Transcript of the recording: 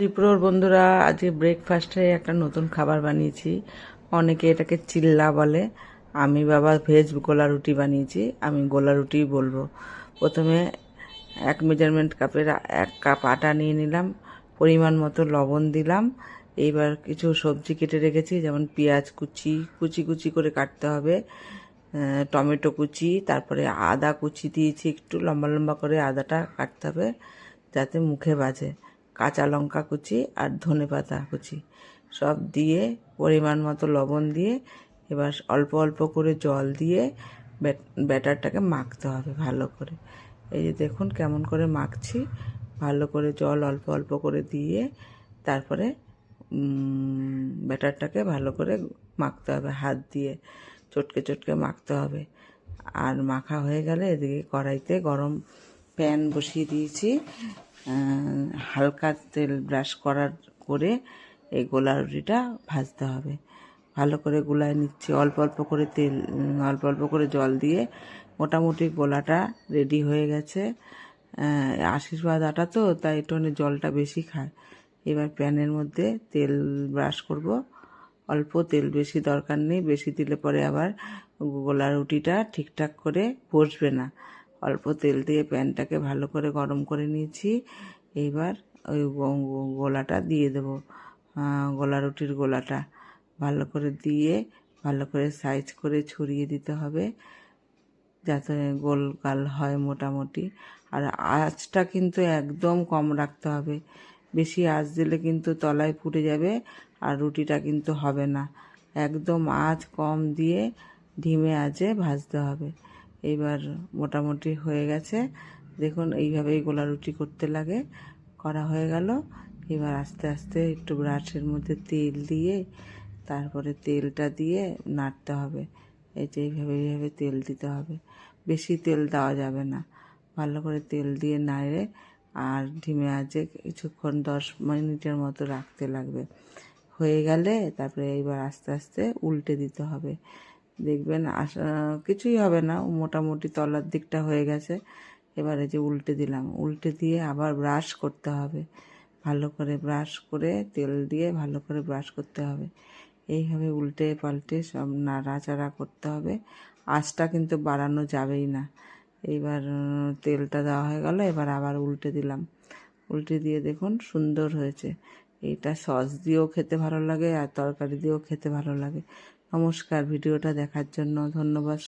ত্রিপুরার বন্ধুরা, আজকে ব্রেকফাস্টে একটা নতুন খাবার বানিয়েছি। অনেকে এটাকে চিল্লা বলে। আমি বাবা ভেজ গোলা রুটি বানিয়েছি। আমি গোলা রুটি বলব। প্রথমে এক মেজারমেন্ট কাপের এক কাপ আটা নিয়ে নিলাম, পরিমাণ মতো লবণ দিলাম। এইবার কিছু সবজি কেটে রেখেছি, যেমন পেঁয়াজ কুচি কুচি কুচি করে কাটতে হবে। টমেটো কুচি, তারপরে আদা কুচি দিয়েছি, একটু লম্বা লম্বা করে আদাটা কাটতে হবে, যাতে মুখে বাজে। কাঁচা লঙ্কা কুচি আর ধনে পাতা কুচি। সব দিয়ে পরিমাণ মতো লবণ দিয়ে এবার অল্প অল্প করে জল দিয়ে ব্যাট- ব্যাটারটাকে মাখতে হবে ভালো করে। এই যে দেখুন কেমন করে মাখছি। ভালো করে জল অল্প অল্প করে দিয়ে তারপরে ব্যাটারটাকে ভালো করে মাখতে হবে, হাত দিয়ে চটকে চটকে মাখতে হবে। আর মাখা হয়ে গেলে এদিকে কড়াইতে গরম প্যান বসিয়ে দিয়েছি। হালকা তেল ব্রাশ করার করে এই গোলা রুটিটা ভাজতে হবে। ভালো করে গোলায় নিচ্ছি, অল্প অল্প করে তেল অল্প অল্প করে জল দিয়ে মোটামুটি গোলাটা রেডি হয়ে গেছে। আশীর্বাদ আটা তো, তাই একটু জলটা বেশি খায়। এবার প্যানের মধ্যে তেল ব্রাশ করব। অল্প তেল বেশি দরকার নেই, বেশি দিলে পরে আবার গোলা রুটিটা ঠিকঠাক করে বসবে না। অল্প তেল দিয়ে প্যানটাকে ভালো করে গরম করে নিয়েছি। এইবার ওই গোলাটা দিয়ে দেবো। গোলা রুটির গোলাটা ভালো করে দিয়ে ভালো করে সাইজ করে ছড়িয়ে দিতে হবে যাতে গোল গাল হয় মোটামুটি। আর আঁচটা কিন্তু একদম কম রাখতে হবে। বেশি আঁচ দিলে কিন্তু তলায় ফুটে যাবে আর রুটিটা কিন্তু হবে না। একদম আঁচ কম দিয়ে ধিমে আঁচে ভাজতে হবে। এইবার মোটামুটি হয়ে গেছে। দেখুন, এইভাবেই গোলা রুটি করতে লাগে। করা হয়ে গেল। এবার আস্তে আস্তে একটু ব্রাশের মধ্যে তেল দিয়ে, তারপরে তেলটা দিয়ে নাড়তে হবে। এই যে এইভাবে এইভাবে তেল দিতে হবে। বেশি তেল দেওয়া যাবে না। ভালো করে তেল দিয়ে নাড়ে আর ডিমে আজে কিছুক্ষণ, দশ মিনিটের মতো রাখতে লাগবে। হয়ে গেলে তারপরে এইবার আস্তে আস্তে উল্টে দিতে হবে। দেখবেন আশা কিছুই হবে না। মোটামুটি তলার দিকটা হয়ে গেছে। এবারে যে উল্টে দিলাম। উল্টে দিয়ে আবার ব্রাশ করতে হবে। ভালো করে ব্রাশ করে তেল দিয়ে ভালো করে ব্রাশ করতে হবে। এইভাবে উল্টে পাল্টে সব নাড়াচাড়া করতে হবে। আঁচটা কিন্তু বাড়ানো যাবেই না। এইবার তেলটা দেওয়া হয়ে গেল। এবার আবার উল্টে দিলাম। উল্টে দিয়ে দেখুন সুন্দর হয়েছে। এটা সস দিয়েও খেতে ভালো লাগে আর তরকারি দিয়েও খেতে ভালো লাগে। নমস্কার, ভিডিওটা দেখার জন্য ধন্যবাদ।